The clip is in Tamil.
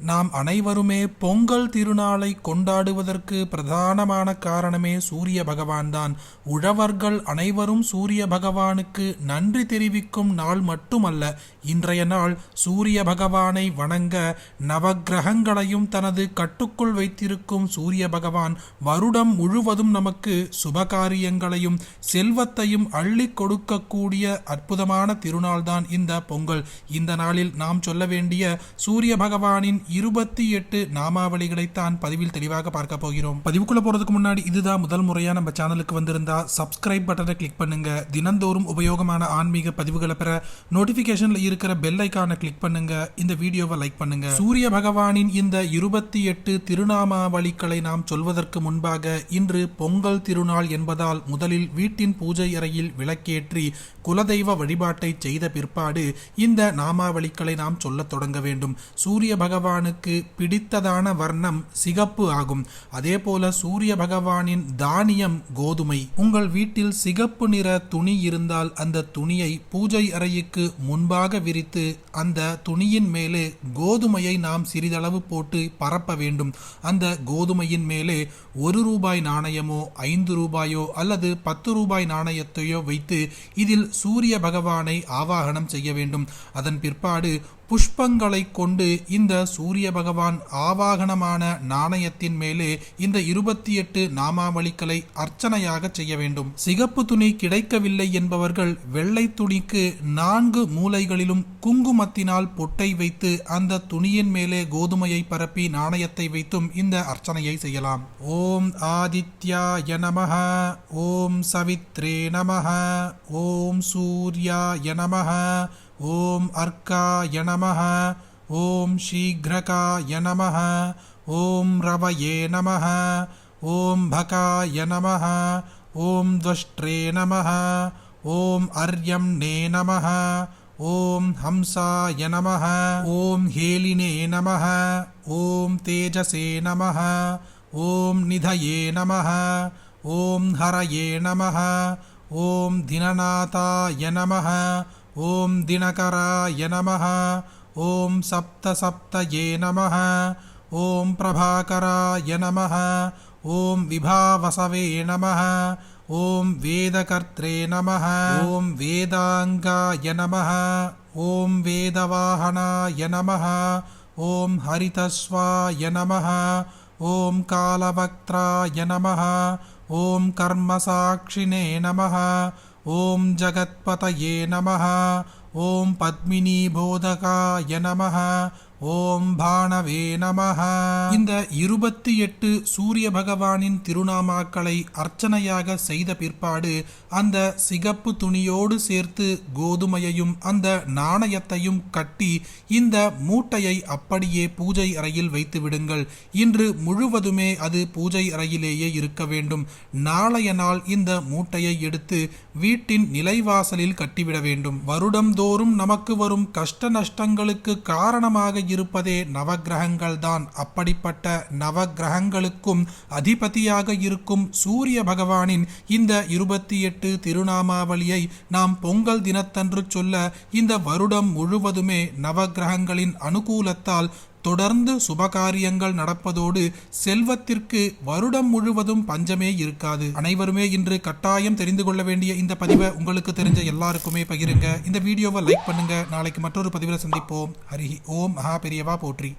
நாம் அனைவருமே பொங்கல் திருநாளை கொண்டாடுவதற்கு பிரதானமான காரணமே சூரிய பகவான்தான். உழவர்கள் அனைவரும் சூரிய பகவானுக்கு நன்றி தெரிவிக்கும் நாள் மட்டுமல்ல இன்றைய நாள் சூரிய பகவானை வணங்க நவக்கிரகங்களையும் தனது கட்டுக்குள் வைத்திருக்கும் சூரிய பகவான் வருடம் முழுவதும் நமக்கு சுபகாரியங்களையும் செல்வத்தையும் அள்ளி கொடுக்கக்கூடிய அற்புதமான திருநாள்தான் இந்த பொங்கல். இந்த நாளில் நாம் சொல்ல வேண்டிய சூரிய பகவானின் இருபத்தி எட்டு நாமாவளிகளைத்தான் பதிவில் தெளிவாக பார்க்க போகிறோம். பதிவுக்குள்ள போறதுக்கு முன்னாடி இதுதான் முதல் முறையா நம்ம சேனலுக்கு வந்திருந்தா சப்ஸ்கிரைப் பட்டனை கிளிக் பண்ணுங்க. தினந்தோறும் உபயோகமான ஆன்மீக பதிவுகளை பெற நோட்டிபிகேஷன்ல இருக்கிற பெல் ஐக்கானை கிளிக் பண்ணுங்க. இந்த வீடியோவை லைக் பண்ணுங்க. சூரிய பகவானின் இந்த இருபத்தி எட்டு திருநாமாவளிகளை நாம் சொல்வதற்கு முன்பாக இன்று பொங்கல் திருநாள் என்பதால் முதலில் வீட்டின் பூஜை அறையில் விளக்கேற்றி குலதெய்வ வழிபாட்டை செய்த பிற்பாடு இந்த நாமாவளிகளை நாம் சொல்லத் தொடங்க வேண்டும். சூரிய பகவான் பகவானுக்கு பிடித்ததான வர்ணம் சிகப்பு ஆகும். அதே போல சூரிய பகவானின் தானியம் கோதுமை. உங்கள் வீட்டில் சிகப்பு நிற துணி இருந்தால் அந்த துணியை பூஜை அறைக்கு முன்பாக விரித்து அந்த துணியின் மேலே கோதுமையை நாம் சிறிதளவு போட்டு பரப்ப வேண்டும். அந்த கோதுமையின் மேலே ஒரு ரூபாய் நாணயமோ ஐந்து ரூபாயோ அல்லது பத்து ரூபாய் நாணயத்தையோ வைத்து இதில் சூரிய பகவானை ஆவாகனம் செய்ய வேண்டும். அதன் பிற்பாடு புஷ்பங்களை கொண்டு இந்த சூரிய பகவான் ஆவாகனமான நாணயத்தின் மேலே இந்த இருபத்தி எட்டு நாமாவளிகளை அர்ச்சனையாக செய்ய வேண்டும். சிகப்பு துணி கிடைக்கவில்லை என்பவர்கள் வெள்ளை துணிக்கு நான்கு மூலைகளிலும் குங்குமத்தினால் பொட்டை வைத்து அந்த துணியின் மேலே கோதுமையை பரப்பி நாணயத்தை வைத்தும் இந்த அர்ச்சனையை செய்யலாம். ஓம் ஆதித்யாய நமஹ. ஓம் சவித்ரே நமஹ. ஓம் சூர்யாய நமஹ. ॐ अर्काय नमः ॐ शीघ्रकाय नमः ॐ रवये नमः ॐ भकाय नमः ॐ द्वष्ट्रे नमः ॐ अर्यम्ने नमः ॐ हंसाय नमः ॐ हेलिने नमः ॐ तेजसे नमः ॐ निधये नमः ॐ हरये नमः ॐ दिननाथाय नमः ஓம் தினகராய நமஹ ஓம் சப்த சப்தயே நமஹ ஓம் பிரபாகராய நமஹ ஓம் விபாவசவே நமஹ ஓம் வேதகர்த்ரே நமஹ ஓம் வேதாங்காய நமஹ ஓம் வேதவாஹனாய நமஹ ஓம் ஹரிதஸ்வாய நமஹ ஓம் காலவக்த்ராய நமஹ ஓம் கர்மசாட்சினே ॐ जगत्पतये नमः ॐ पद्मिनीबोधकाय नमः ஓம் பானவே நமஹ. இந்த இருபத்தி எட்டு சூரிய பகவானின் திருநாமாக்களை அர்ச்சனையாக செய்த பிற்பாடு அந்த சிகப்பு துணியோடு சேர்த்து கோதுமையையும் அந்த நாணயத்தையும் கட்டி இந்த மூட்டையை அப்படியே பூஜை அறையில் வைத்து விடுங்கள். இன்று முழுவதுமே அது பூஜை அறையிலேயே இருக்க வேண்டும். நாளைய நாள் இந்த மூட்டையை எடுத்து வீட்டின் நிலைவாசலில் கட்டிவிட வேண்டும். வருடம்தோறும் நமக்கு வரும் கஷ்ட நஷ்டங்களுக்கு காரணமாக இருப்பதே நவகிரகங்கள் தான். அப்படிப்பட்ட நவகிரகங்களுக்கும் அதிபதியாக இருக்கும் சூரிய பகவானின் இந்த இருபத்தி எட்டு திருநாமாவளியை நாம் பொங்கல் தினத்தன்று சொல்ல இந்த வருடம் முழுவதுமே நவகிரகங்களின் அனுகூலத்தால் தொடர்ந்து சுபகாரியங்கள் நடப்பதோடு செல்வத்திற்கு வருடம் முழுவதும் பஞ்சமே இருக்காது. அனைவருமே இன்று கட்டாயம் தெரிந்து கொள்ள வேண்டிய இந்த பதிவை உங்களுக்கு தெரிஞ்ச எல்லாருக்குமே பகிருங்க. இந்த வீடியோவை லைக் பண்ணுங்க. நாளைக்கு மற்றொரு பதிவில் சந்திப்போம். ஹரி ஓம். மகா பெரியவா போற்றி.